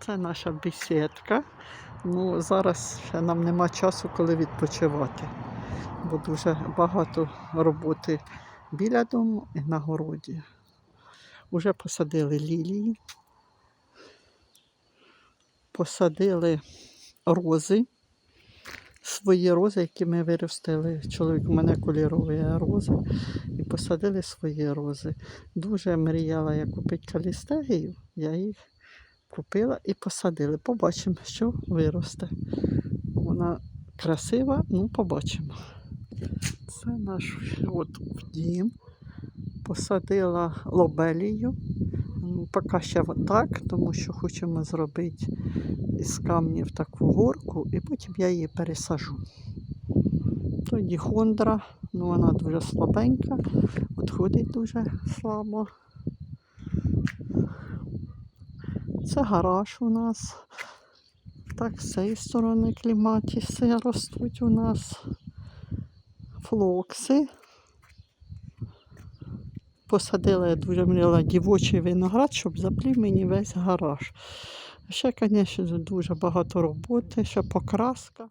Це наша бесідка. Ну, зараз ще нам нема часу, коли відпочивати, бо дуже багато роботи біля дому і на городі. Уже посадили лілії, посадили рози, свої рози, які ми виростили. Чоловік у мене кольорові рози, і посадили свої рози. Дуже мріяла я купити калістегію, я їх купила і посадили. Побачимо, що виросте. Вона красива, ну побачимо. Це наш от дім. Посадила лобелію. Ну, поки ще так, тому що хочемо зробити із камнів таку горку, і потім я її пересажу. Тоді хондра, ну вона дуже слабенька, відходить дуже слабо. Це гараж у нас. Так, з цієї сторони кліматіси ростуть у нас. Флокси. Посадила я дуже мріяла дівочий виноград, щоб заплів мені весь гараж. Ще, звісно, дуже багато роботи, ще покраска.